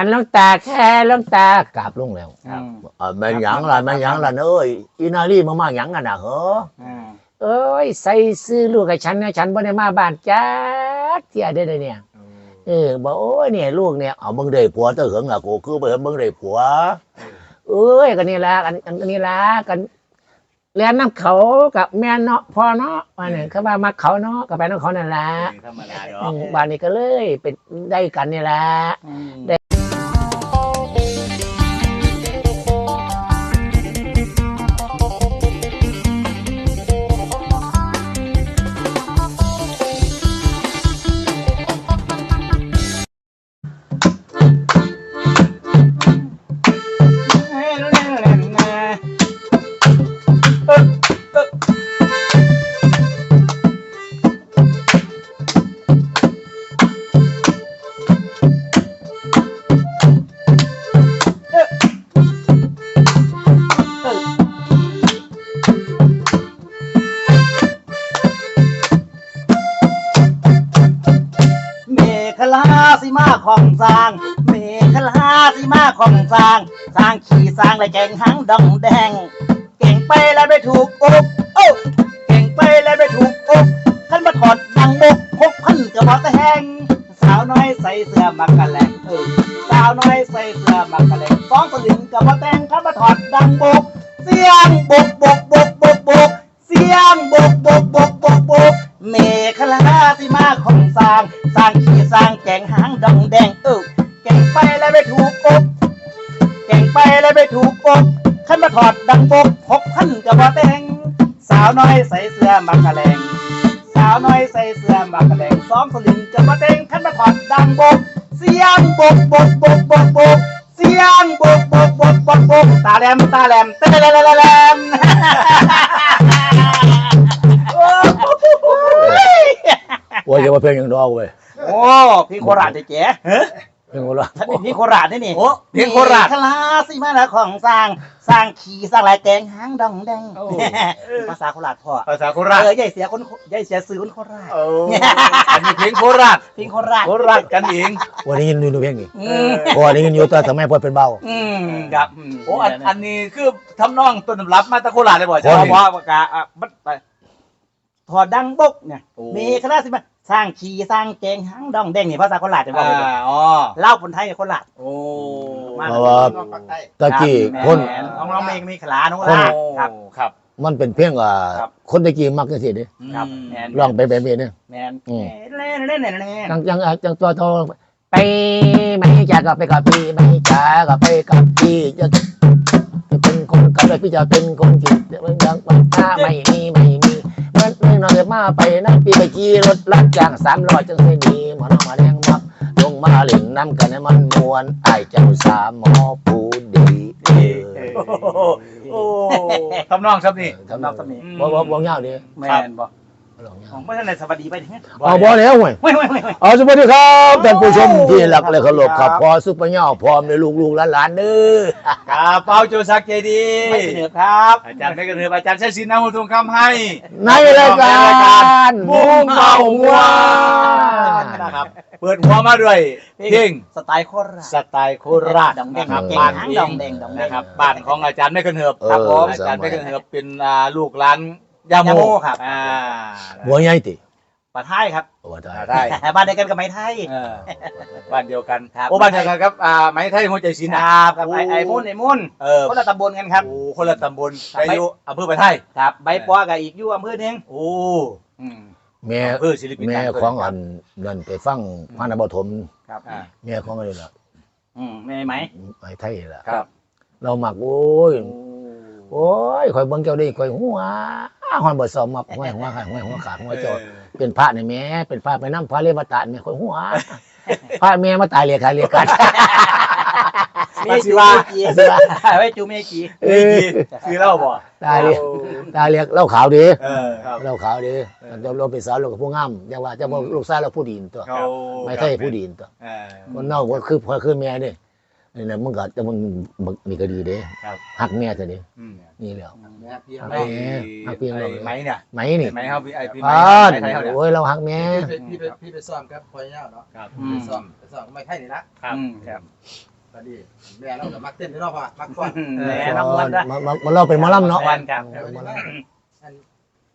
อันหลวงตาแค่หลวงตากราบลงแล้วครับ เออแม่นหยังล่ะแม่นหยังล่ะเอ้ยอีนาลีมามาหยังกันน่ะเหรออ่าเอ้ยใส่ซื้อลูกกับฉันนะฉันบ่ได้มาบ้านจักเที่ยได้เลยเนี่ยเออบอกโอ้ยเนี่ยลูกเนี่ยเอามึงได้ผัวเตอเหิงล่ะกูคือไปเห็นมึงได้ผัว เอ้ยกันนี่ละกันกันนี่ละกันเรียนน้ำเขากับแม่เนาะพ่อเนาะว่าเนี่ยเขาว่ามาเขาเนาะกับไปน้ำเขานั่นละธรรมดาดออืกมบ้านนี้ก็เลยเป็นได้กันนี่ละ อืม ของสร้าง เมฆลาสิมาของสร้าง สร้างขี่สร้างและแกงหางดองแดง เก่งไปแล้วไม่ถูกอกโอ้เก่งไปแล้วไม่ถูกอกขันมาถอดดังบกพกพันกระบอกแหงสาวน้อยใส่เสื้อมักกะแลงเออสาวน้อยใส่เสื้อมักกะแลงสองสลึงกระบอกแตงขันมาถอดดังบก เสียงบกบกบกบกบกเสียงบกบกบกบกบกเมฆลาสิมาของสร้าง สร้างขี่สร้างแกงหางดองแด ไปไม่ถูกอกขั้นมาถอดดังบกหกพันกระบอแตงสาวน้อยใส่เสื้อมักกะแลงสาวน้อยใส่เสื้อมักกะแลงสองสลึงกระบอแตงขั้นมาถอดดังบกเสียงบกบกบกบกบกเสียงบกบกบกบกบกตาแหลมตาแหลมตาแหลมแหลมแหลมโอ้ยโอ้ยจะมาเพลงอย่างดอกเว้ยโอ้พี่โคราชเจ๊เพลงโบราณท่านเป็นพี่โคราชนี่นี่โอ้พี่โคราชคลาสิมาแล้วของสร้างสร้างขี่สร้างลายแกงหางดองแดงโอ้ ภาษาโคราชพ่อภาษาโคราชเออใหญ่เสียคนใหญ่เสียสื่อคนโคราชโอ้อันนี้เพลงโคราชพี่โคราชโคราชกันเองวันนี้ยินดูเพลงนี้อืมโอ้ได้ยินอยู่ตอนสมัยพ่อเป็นเบา อืมครับมโอ้อันอันนี้คือทำนองต้นตำรับมาตะโคราชเลยบ่โอ้ใช่ยไหมว่าปากกาอะบัดไป ถอดดังบกเนี่ยโอ้ มีคณะสิมาสร้างขี่สร้างแกงหางดองแดงนี่ภาษาโคราชจะบอกอ่าเลยอ๋อเล่าคนไทยกับโคราชโอ้ มา เพราะว่าตะกี้รับคน แหมน้องน้องเองมีขลาน้องคนลาโอ้ครับ ครับ มันเป็นเพลงอ่าครับ คนตะกี้มักจังซี่เด้ครับอืมแมนร้องไปแบบนี้เนี่ย แมนอืม เล่นเล่นเล่นเล่นจังจังอะจังตัวโตไปไม่จากก็ไปกับพี่ไม่จากก็ไปกับพี่จะจะเป็นคนกับไปพี่จะเป็นคนจิตมันยังมันถ้าไม่มีไม่มีมั นนึงนอนจะมาไปนั่งปีไปขี่รถลักจางสามร้อยจังสิมีหมอนมาแรงมักลงมาเล่นน้ำกันให้มันมวนไอ้เจ้าสามหมอผู้ดีเออโอ้ทำนองครับนี่ทำนองทำนี่บ่บ่บ่ยาวดิแมนบ อกร้องยาขอวงเพื่อนในสวัสดีไปถึงเอาบ่แล้วเว้ยไม่ไม่ไม่ไม่เอาสวัสดีครับท่านผู้ชมโอ้ที่รักและเคารพครับครับพอซุปเปอร์เน่าพร้อมในลูกๆหลานๆเด้อครับเปาโจซักเจดีไม่เสนอครับ อาจารย์ไม่กระเทือบอาจารย์ใช้สินน้ำหุ่นทองคำให้ ในรายการมุ่งเมาม่วนนะครับเปิดหัวมาด้วยเพลงสไตล์โคราชสไตล์โคราชดองแดงนะครับเก่งบ้านหางเอดองงแดงดองแดงนะครับบ้านของอาจารย์ไม่กระเทือบเออครับผมสอามัยจารย์ไม่กระเทือบเป็นอ่าลูกหลาน ยาโมยาโมครับอ่าหัวใหญ่ติปะไทยครับโอ้ได้ได้บ้านเดียวกันกับไม้ไทยเออบ้านเดียวกันครับโอ้บ้านเดียวกันครับอ่าไหมไทยหัวใจศิลป์คนะรับกับไอ้ไอ้มุ่นไอ้มุ่นเออคนละตำบลกันครับโอ้คนละตำบลครับไปอยู่อำเภอไปไทยครับใบปอกับอีกอยู่อำเภอหนึงโอ้อืมแม่อำเภอศิลปินแม่ต่างของอันนั่นไปฟังพระนบถมครับอ่าแม่ของอะไรล่ะอืมไม่ไหมไอ้ไทยล่ะครับ เรามักโอ้ยโอ้ยข่อยเบิ่งเจ้าได้ข่อยหัว หอนบ่ซ้อมมักหัวหัวขาดหัวหัวขาดหัวเจ้าเป็นพระนี่แม่เป็นพระไปนำพระเลวตานแม่ข่อยหัวพระแม่มาตายเรียกใครเรียกกันมาสิว่าไว้จูเมกีเอเมื่ออกี้คือเล่าบ่ตายเรียกตายเรียกเหล่าขาวดีเออครับเหล่าขาวดีเราเราเป็นสาวเรากับผู้งามอย่าว่าจะบอกลูกชายเราผู้ดีนตัวเขาไม่ใช่ผู้ดีนตัวเออคนนอกก็คือพอคือแม่นี่ นี่นะมึงก็จะมึงบักนี่ก็ดีเด้ครับ หักแม่ซะเด้อืมนี่แหล้วแม่พี่ไอ้หักเพียงเราไอ้ไม้เนี่ยไหมนี่ไอ้ไม้เฮาพี่ไอ้พี่ไม้อ่าไม้ไทยเฮาเนี่ยโอ้ยเราหักแม่ พี่ไปพี่ไปพี่ไปซ้อมกับพอยาวเนาะครับอืไปมซ้อมไปซ้อมก็ไม่ใช่นี่ละครับอืมครับ ตอนนี้แม่เราก็มักเต้นเนาะพ่อมักฟ้อนแหน่น้องวันนะมามามาเราเป็นหมอลำเนาะ วันครับ แต่วันนี้ว่าอัน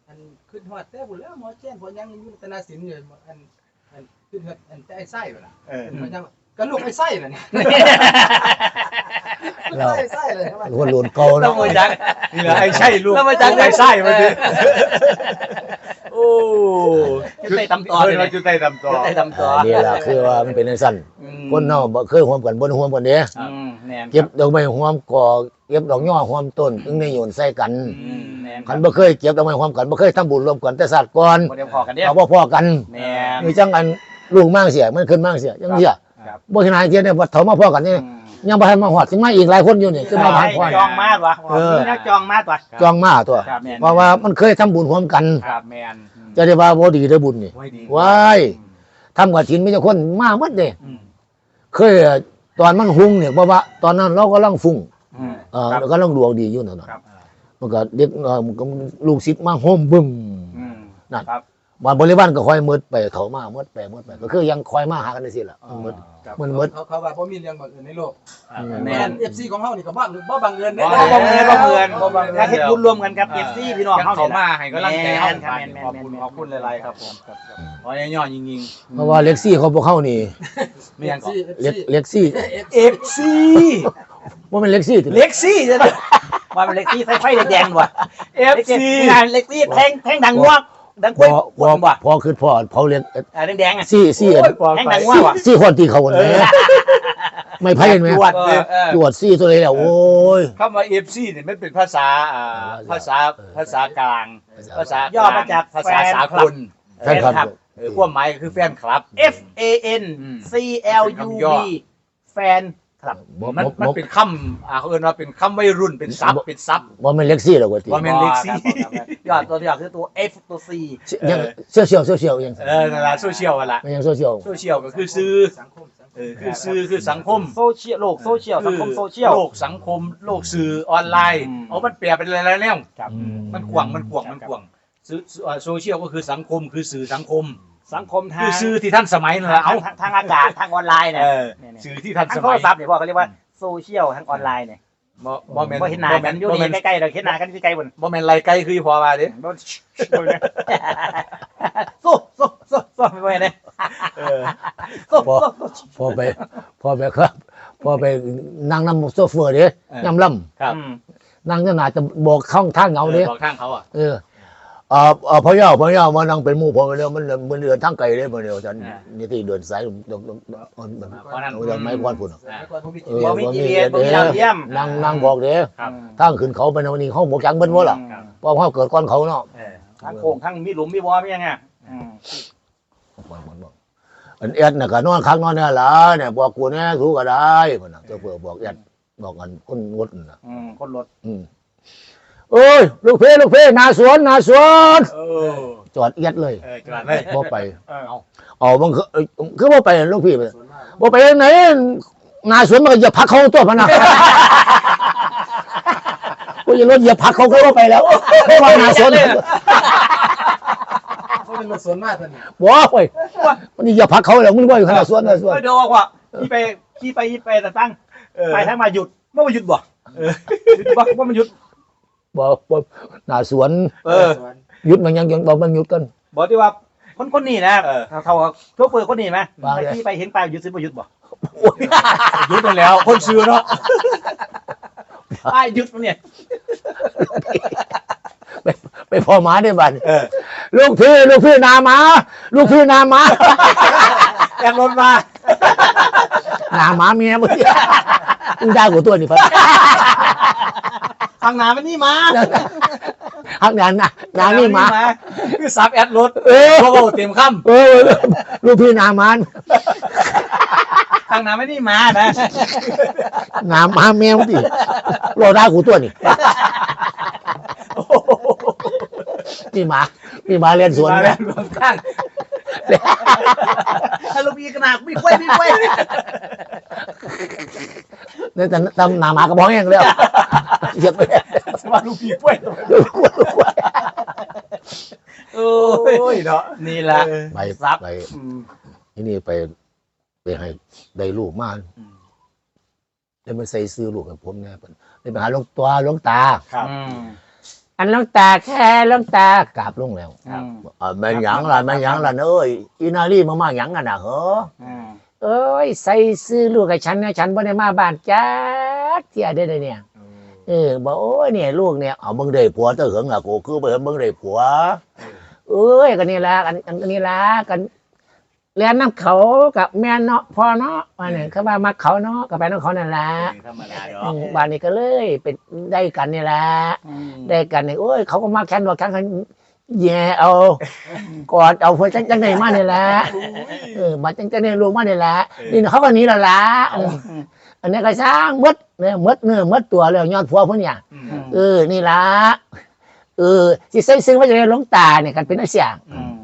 อันขึ้นฮอดแต่บุแล้วหมอแจ้งพอยังอยู่ตนาสินอยู่อันอันขึ้นฮอดอันแต่ไอ้ไส้บ่ล่ะเออ พอยัง ก็ลูกไอ้ไส้น่ะเนี่ยเราไอ้ไส้เลยครับคนรุ่นเก่าต้อเนาะงมือจักนี่แหละไอ้ใช่ลูกแล้วมาจากไหนไอ้ไส้มาดิโอ้จุดใต้ตำต่อเอเลอยมาจุดใต้ตำต่อจุดใต้ตำต่อนี่แหละคือว่ามันเป็นจังซั่นอืมคนเนาะบ่เคยห่วมกันบ่ห่วมกันเด้อืมแน่นเก็บดอกไม้ห่วมก่อเก็บดอกย่อห่วมต้นถึงได้โยนใส่กันอืมแน่นคคัรันบบ่เคยเก็บดอกไม้ห่วมกันบ่เคยทำบุญร่วมกันแต่ศาสตร์ก่อนบ่ได้พอกันเด้อเอาบ่พอกันแน่นคือจังอันลูกมากเสียมันขึ้นมากเสียจังเสีย ครับบ่เห็นหายเทียเนี่ยบัดเถามาพอกันนี่อืมยังบ่ทันมาฮอดสิมาอีกหลายคนอยู่นี่คือมาพักผ่อนจองมากวะเออนี่นักจองมากวะจองมาตัวครับแม่นเพราะว่ามันเคยทำบุญร่วมกันครับแม่นจะได้ว่าบ่ดีได้อบุญนี่ไว้ดีว้ายทำกฐินมีแต่คนมาหมดเด้อืมเคยตอนมันหุงเนี่ยเพราะว่าตอนนั้นเราก็ลังฟุ้งอืมเออครับแล้วก็ลังดวงดีอยู่นั่นน่ะครับมันก็เด็กเอ่อมันก็ลูกศิษย์มาโฮมบึ้มอืมนั่นครั บบ้านบริวารก็คอยมืดไปเขามามืดไปมืดไปก็คือยังคอยมาหากันได้สิล่ะมืด ครับมันมืด เขาเขาว่าบ่มีเรื่องบังเอิญในโลกอ่าอืม แม่แม่นน FC ของเฮานี่ก็บ่บ่บังเอิญบ่เด้บังเอิญบ่บังเอิญ บ่บังเอิญ ถ้าเฮ็ดบุญรวมกันครับ FC พี่น้องยังเฮาเขาเนี่ยมานะให้กำลังใจเฮาแม่นครับแม่นขอบคุณแม่นขอบคุณหลายๆครับผมครับขอให้ย่อยิงเพราะว่าเล็กซี่เขาพวกเขานี่ๆไม่ยังก่อนเล็กเล็กซี่ FC ว่าเป็นเล็กซี่ติเล็กซี่จะว่าเป็นเล็กซี่ใส่ไฟแดงๆว่ะ FC งานเล็กซี่แทงแทงดังงวก ดังพปุ้อยพอว่ะพอคือพ่อเขาเรียกอ่าแดงๆอะซี่ซี่อันแทงดังงวกว่ะซี่คนที่เขาคนนี้ไม่ไพ่เห็นไหมจวดเออเออจวดซี่ตัวเลยแหละโอ้ยคำว่า FC เนี่ยมันเป็นภาษาอ่าภาษาภาษากลาง ภาษาย่อมาจากภาษาสากลแฟนคลับเออความหมายก็คือแฟนคลับ F A N อืม C L U V แฟน คลับบ่มันบ่มันบ่เป็นคำอ่าเขาเอิ้นว่าเป็นคำวัยรุ่นเป็นซับเป็นซับบ่เป็นเล็กซี่หรอกว่าติบ่แม่นเล็กซี่ยอดตัวยอดคือตัว F ตัว C ยังโซเชียลโซเชียลยังเออนั่นล่ะโซเชียลอะล่ะมันยังโซเชียลโซเชียลก็คือซื้อสังคมสังคมเออคือซื้อคือสังคมโซเชียลโลกโซเชียลสังคมโซเชียลโลกสังคมโลกสื่อออนไลน์อืมเอามันแปลเป็นอะไรแล้วครับมันกว้างมันกว้างมันกว้างสื่อเอ่อโซเชียลก็คือสังคมคือสื่อสังคม สังคมทาคืงอสื่อที่ท่านสมัยนั่นแหละทาเอางทางทางอากาศทางออนไลน์เนี่ยเออเนี่ยสื่อที่ท่านทางสโทมัรยศัพท์เนี่ยพ่อเขาเรียกว่าโซเชียลทางออนไลน์เนี่ยบ่บ่แม่นบ่เห็นหน้าบ่กัแม่นนอยู่บ่นี่แม่นใกล้ๆเราเห็นหน้ากันใกล้ๆบนบ่แม่นไรไกลคือพอว่าเด้สู้สู้สู้สู้ไม่ไหวเลยเออสู้พอสู้พอไปพอไปครับ พอไปนั่งนำโซเฟอร์เด้เออยำล่ครับอืมำนั่งจะหนาจะบอกข้างทางเหงาเด้บอกข้างเขาอะเออเอ่อเอ่อพ่อย่าพ่อย่ามานั่งเป็นหมู่พ่อไปแล้วมันมันเดือนทางไกลเลยมาเดียวฉันนี่ที่เดินสายตรงตรงตรงเพราะนั้นเดินไม้กวนพุ่นสมัยก่อนผมมีเอจีอเนียบ่มี GPS บ่มีดาวเทียม นั่งนั่งบอกเด้ครับ ทางขึ้นเขาไปในวันนี้เขาบอกจังเบิ้นว่าล่ะครับ เพราะเขาเกิดก่อนเขาเนาะ เออทั้งโค้งทั้งมีหลุมมีบ่อมียังไงอืมอันเอ็ดน่ะก็นอนค้างนอนเนี่ยล่ะเนี่ยบอกกูเนี่ยรู้ก็ได้พุ่นน่ะโซเฟอร์บอกเอ็ดบอกกันคนงดน่ะอืมคนรถอืม โอ้ยลูกเพ่ลูกเพ่นาสวนนาสวนเออจอดเอียดเลยเออจวนเลยบ่ไปเออเอาบางคือเอ้ยคือบ่ไปลูกพี่ไปส่วนมากบ่ไปไหนนาสวนมันก็อย่าพักเขาตัวพะนะกูจะรถอย่าพักเขาก็บ่ไปแล้วเพราะว่านาสวนเขาเป็นรถส่วนมากท่านนี่บ่เว้ยมันนี่อย่าพักเขาแล้วมึงบ่อยู่ขนาดสวนนาสวนเออเดี๋ยวบอกว่าขี่ไปขี่ไปไปแต่ตั้งเออไปทั้งมาหยุดเมื่อมาหยุดบ่หยุดบ่ว่ามันหยุด บ่บ่นาสวนเออสวนหยุดมันยังยังบ่มันหยุดกัน บอกที่ว่าคนคนนี้นะเออ เขาเขาโชเฟอร์คนนี้ไหมว่าไง ไปขี่ไปเห็นป้ายหยุดซื้อบ่หยุดบ่หยุดไปแล้ว คนซื้อเนาะป้ายหยุดเนี่ยไปพ่อหมาได้บัดเออลูกพี่ลูกพี่นาหมา ลูกพี่นาหมาแอบรถมานาหมาเมียมึงมึงได้กูตัวนี่พัด ทางหนามันนี่มาหักนานนะนานี่หมา คือซับแอดรถเออเพราะว่าเต็มค่เออลูกพี่นาหมันทางหนามันนี่มานะนาหมาแมวดิรอได้กูตัวนี่นี่หมานี่หมาเรียนำสวนมาไหมแล้วรวมข้างถ้าลูกพี่กระนามีกล้วยมีกล้วยเนี่ยแต่ตำหนามากระบอกเองเลย เหยียบไปสมาลูกพี่ป่วยดูกลัวกลัวโอ้ยเนาะนี่ละไปซับไปที่นี่ไปไปให้ได้ลูกมาได้มาใส่ซื้อลูกกับผมเนี่ยได้ไปหาลวงตัวลวงตาครับอันลงตาแค่ลงตากราบลงแล้วอืมอ่าแม่นหยังล่ะแม่นหยังล่ะเอ้ยอีนาลีมามาหยังกันนะเหรออืมเอ้ยใส่ซื้อลูกกับฉันเนี่ยฉันบ่ได้มาบ้านจ้าเที่ยได้เลยเนี่ย เออบอกโอ้ยเนี่ยลูกเนี่ยเอาเบิ่งได้ผัวเตอเหิงอะกูคือบ่เห็นเบิ่งได้ผัว เอ้ยกันนี่ละกันกันนี่ละกันเรียนน้ำเขากับแม่เนาะพ่อเนาะว่าเนี่ยเขาว่ามาเขาเนาะกับไปน้ำเขานั่นละธรรมดาดออืกมบ้านนี้ก็เลยเป็นได้กันนี่ละอืมได้กันเนี่ยโอ้ยเขาก็มาแข่งดอกแข่งกันแย่เอากอดเอาเพื่อจังจังไหนมาเนี่ยแหละเออมาจังจังไหนลูกมาเนี่ยแหละนี่เขาก็หนีและละอืมอันนี้ก็สร้างหมด เนี่ยหมดเนื้อหมดตัวแล้วย้อนผัวเพิ่นเนี่ยอืมอืมเออนี่ละเออสิใส่ซึ้งว่าจะได้หลวงตาเนี่ยกันเป็นอาเสียงอืม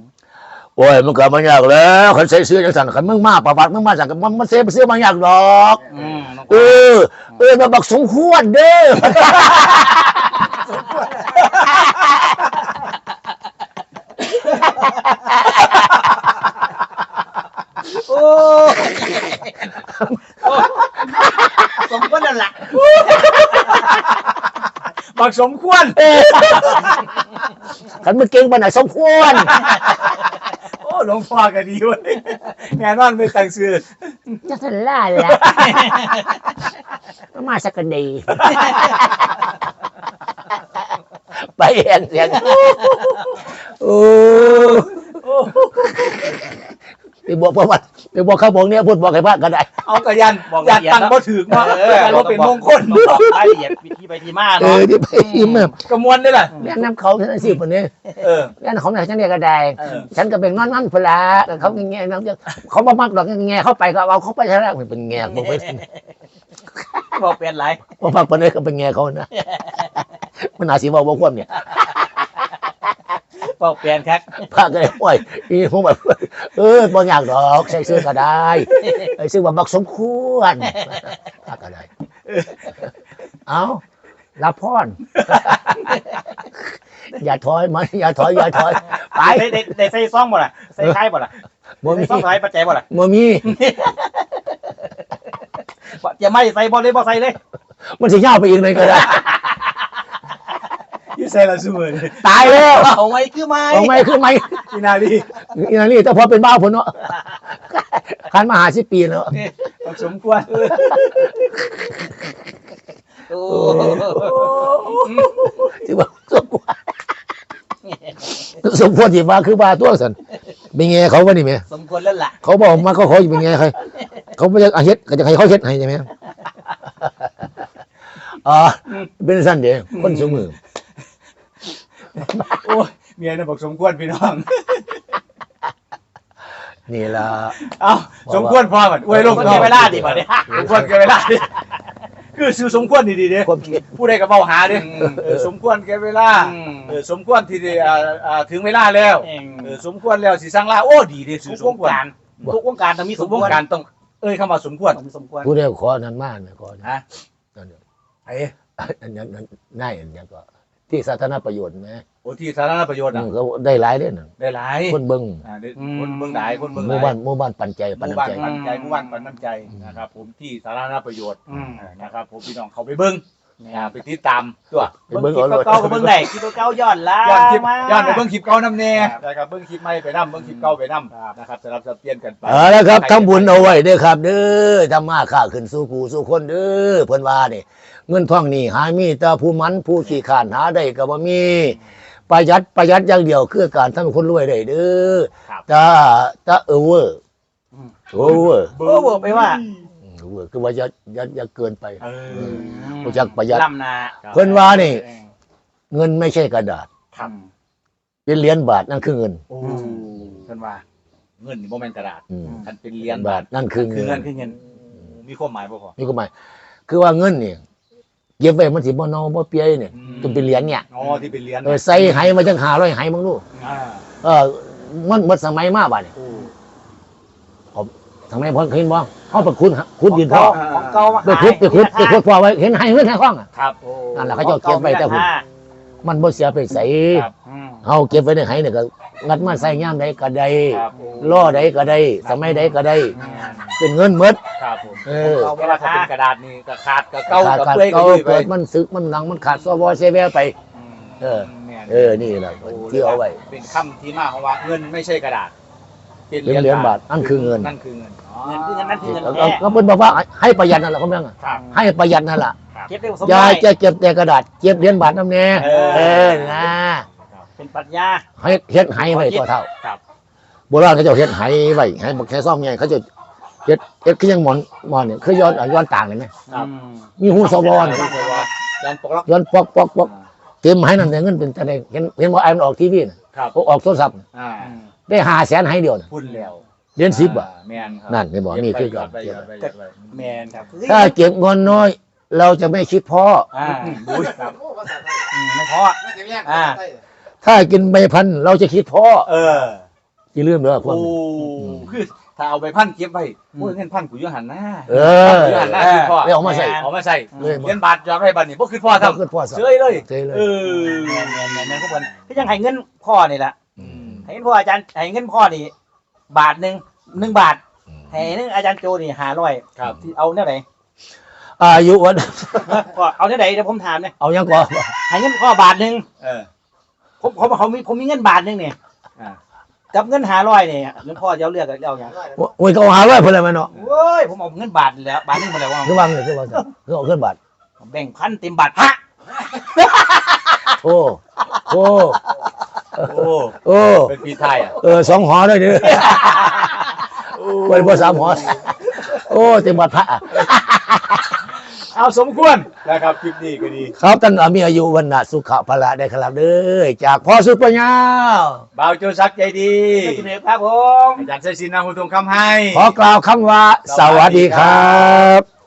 โอ้ยมันก็มันยากแล้วคันใส่ซื้อจังซั่นคันมึงมาประวัติมึงมาสั่งกันมันมันเสียซื้อมันยากดอกอืมเออเออมาบักสมควรเด้อโอ้ สมควรนั่นแหละบักสมควรคันมึงเก่งปานไหนสมควร โอ้หลวงพ่อก็ดีเว้ยแน่นอนไม่ตั้งชื่อจะสล่าละมาสักกันดี ไปเองเสียงโอ้ไป บอกประวัติไปบอกเขาบอกเนี่ยพูดบอกให้พระก็ได้เอากระยันบอกยัละนเอียดตังเนาะบ่ถึกเนาะเอเอออว่าเป็นมงคลต้องบอกรายละเอียดที่ไปที่มาเอเนาะอที่ไปยิ้มเนี่ยกระมวลได้ล่ะเรียนน้ำเขาฉันสิบคนนี้เออเรียนของไหนฉันเรียกก็ได้ เออฉันก็เป็นนอนนั่นพลาเขาแง่ๆน้ำเยอะเขาบ่มักดอกแง่ๆเข้าไปก็เอาเข้าไปใช่ไหมมันเป็นแง่บอกไปบอกเปลี่ยนไรบ่มักปานนี้ก็เป็นแง่เขานะมันน่าสิเว้าบ่ควรเนี่ย บอกเปลี่ยนครับพระก็เลยโอ้ยอีผมแบบเออบ่อยากดอกใส่ซื้อก็ได้ไอ้ซื้อว่าบักสมควรพระก็ได้เอารับพรอย่าถอยมันอย่าถอยอย่าถอยไปได้ได้ได้ใส่ซองบ่ล่ะใส่ไข่บ่ล่ะบ่ใส่มีซองใส่ปัจจัยบ่ล่ะบ่มีจะไม่ใส่บ่เลยบ่ใส่เลย มันสิยาวไปอีกเลยก็ได้อยู่ ใส่ละซุมื้อนี่ตายแล้วเอาไว้คือไม่เอาไม่คือไม่อีนาลีอีนั่นนี่แต่พอเป็นบ้าผลเนาะคันมาหาสิปีแล้วบักสมควรโอ้ที่ว่าสมควรสมควรที่มาคือบ้าตัวสันเป็นไงเขาวะนี่แม่สมควรแล้วล่ะเขาบอกมาเขาเขาอยู่เป็นไงใครเขาไม่อยากเอาเฮ็ดก็จะให้เขาเฮ็ดให้ใช่ไหมอ่าเป็นสั้นเดียวคนสมือ โอ้ยเมียน่ะบักสมควรพี่น้อง นี่ล่ะเอ้าสมควรพอบัดอวยลงมันน้อมีงเวลาดีกว่าเนี่ยสมควรแก่เวลาดิคือซื้อสมควรดีๆเด้ความคิดผู้ใดก็เว้าหาเด้เออสมควรแก่เวลาเออสมควรที่ได้อ่าอ่าถึงเวลาแล้วเออสมควรแล้วสิสร้างลาโอ้ดีเด้ทุสิกสวมงควรการทุกวงการต้องมีสทุมกคววงรการต้องเอ้ยคำว่าสมควรต้องมีสมควรผู้ใดขอนั้นมากนะขอนะฮะนั่นเดียวไอ้อันนั้นนั่นนายอันนี้ก็ ที่สาธารณประโยชน์นะโอ้ที่สาธารณประโยชน์อือะมเขาได้หลายเด้อน่ะได้หลายคนเบิ่งอ่าได้คนเมืองหลายคนเมืองหหมู่ลายบ้านหมู่บ้านปันใจหปันมู่น้ำบ้านใจ ปันใจหมู่บ้านปันน้ำใจนะครับ ผมที่สาธารณประโยชน์อ่านะครับ ผมพี่น้องเขาไปเบิ่ง อ่าไปติดตามตัวไปเบิ่งคลิเอาปเลยเก่าๆก็เบิ่งได้คลิปเก่าๆย้อนล่าย้อนคลิปมาย้อนไปเบิ่งคลิปเก่านํแน่นะครับเบิ่งคลิปใหม่ไปนํเบิ่งคลิปเก่าไปนํนะครับสลับสับเปลี่ยนกันไปเอาละครับทำบุญเอาไว้เด้อครับ เด้อทำมาค้าขึ้นสู่ผู้สู่คนเด้อเพิ่นว่านี่เงินทองนี่หามีแต่ผู้มันผู้ขี้ขานหาได้ก็บ่มีประหยัดประหยัดอย่างเดียวคือการทำให้คนรวยได้เด้อครับถ้าถ้าเออเวอร์โอเวอร์โอ้บอกไปว่า เออเวอร์คือว่าอย่าอย่าอย่าเกินไป เออรู้จักประหยัดลำนาเพิ่นว่านี่เงินไม่ใช่กระดาษ ครับเป็นเหรียญบาทนั่นคือเงิน โอ้เพิ่นว่าเงินนี่บ่แม่นกระดาษอืมคันเป็นเหเหรีรียยญญบาบาททนั่นคือคือเงิเงินนคือเงินมีความหมายบ่พอนี่ก็หมายคือว่าเงินนี่เก็บไว้มันสิบ่เนอบ่เปียเนี่ยอืมจนเป็นเหรียญเนี่ยอ๋อที่เป็นเหรียญเออใส่ไหมาจังหาร้อยไหมึงดูอ่าเออมันหมดสมัยมาบ่เนี่ย สมัยพ่อเห็นบ่เขาไปขุดขุดดินพ่อของเก่ามาไปขุดไปขุดไปขุดพ่อไว้เห็นให้เงินให้ข้องอะครับนั่นแหละเขาเจ้าเก็บไว้แต่หุ่นมันบ่เสียไปใส่ครับอืมเฮาเก็บไว้ในไหเนี่ยก็งัดมาใส่ย่ามใดก็ได้ครับล่อใดก็ได้สมัยใดก็ได้อืมเป็นเงินหมดครับผมเออเวลาถ้าเป็นกระดาษนี่ก็ขาดก็เก่าขาดก็ขาดเปื่อยก็เก่ายุ่ยไปเกิดมันสึกมันหนังมันขาดซอวอเซเวไป เออแม่นเออนี่แหละที่เอาไว้เป็นคำที่มาของว่าเงินไม่ใช่กระดาษ เป็นเหรียญบาทนั่นคือเงินนั่นคือเงินอ๋อเงินคือเงินนั่นคือเงินแล้วแท้ก็เพิ่นบอกว่าให้ประหยัดนั่นแหละเขาแม่งอะครับให้ประหยัดนั่นแหละเก็บได้สมอย่าได้จะเก็บแต่กระดาษเก็บเหรียญบาทน้ำแน่เออเออนะเป็นปรัชญาให้เฮ็ดให้ไว้ตัวเท่าครับโบราณเขาเจะเฮ็ดให้ไว้ให้บักแค่ซ่อมใหญ่เขาจะเฮ็ดเฮ็ดคือยังหมอนหมอนเนี่ยคือย้อนอะย้อนต่างเลยไหมครับมีหูสวอนยันปกล็อกย้อนปอกปอกปอกเต็มให้นั่นแต่เงินเป็นแต่ได้เห็นเห็นว่าไอ้มันออกทีวีน่ะครับออกโทรศัพท์อ่า ได้ห้าแสนให้เดียวน่ะพุ่นแล้วเดือนสิบอะ แมนครับนั่นนี่บอกนี่คือการไปหยอดไปหยอดไปแมนครับถ้าเก็บเงินน้อย เราจะไม่คิดพออ่าดูครับโอ้ภาษาไทยอืมไม่พอไม่ถึงแยกอ่าภาษาไทยถ้ากินใบพันธุ์เราจะคิดพอเอออย่าลืมเด้อพวกโอ้นี้คือถ้าเอาไปพันเก็บไว้โอ้ยเงินพันกูอยู่หันหน้าเอออ ยู่หันหน้าคือพ่อไม่เอามาใส่ เอามาใส่เลยเงินบาทหยอดไว้บัตรนี่พวกคือพ่อถ้าทำ เกิดพอสักเฉยเลย เฉยเลย เออแม่นแม่นแม่นแม่นพวกมันก็ยังให้เงินพ่อนี่แหละ อืมให้เงินพ่ออาจารย์ให้เงินพ่อนี่บาทหนึ่งหนึ่งบาทให้เงินอาจารย์โจนี่ห้าร้อยครับ ที่เอาเนี่ยไหนอายุวันพ่อเอาเนี่ยไหนเดี๋ยวผมถามเนี่ยเอายังก่อนให้เงินพ่อบาทหนึ่งเออผมผมเขามีผมมีเงินบาทหนึ่งเนี่ยอ่ากับเงินห้าร้อยเนี่ยเงินพ่อจะเอาเลือกเอาอย่างโอ้ยก็เอาหาร้อยเพิ่นเลยมั้ยเนาะเว้ยผมเอาเงินบาทนี่แหล้วบาทหนึงมาแล้วว่าคือวางเลยคือวางเลยคือเอาขึ้นบาทแบ่งพันเต็มบาทพระโอ้โอ้ โอ้โอ้เป็นปีไทยอะเออสองหอด้วยเด้อวันบ่สามหอ โอ้เต็มบาทพระเอาสมควรนะครับคลิปนี้ก็ดีครับท่านมีอายุวันนะสุขะพละได้ครับเด้อจากพ่อสุดปัญญาบ่าวโจซักใจดีไม่กินเลยครับผมอาจารย์เซซินนาหูทงคำให้ ขอกล่าวคำว่า สวัสดีครับ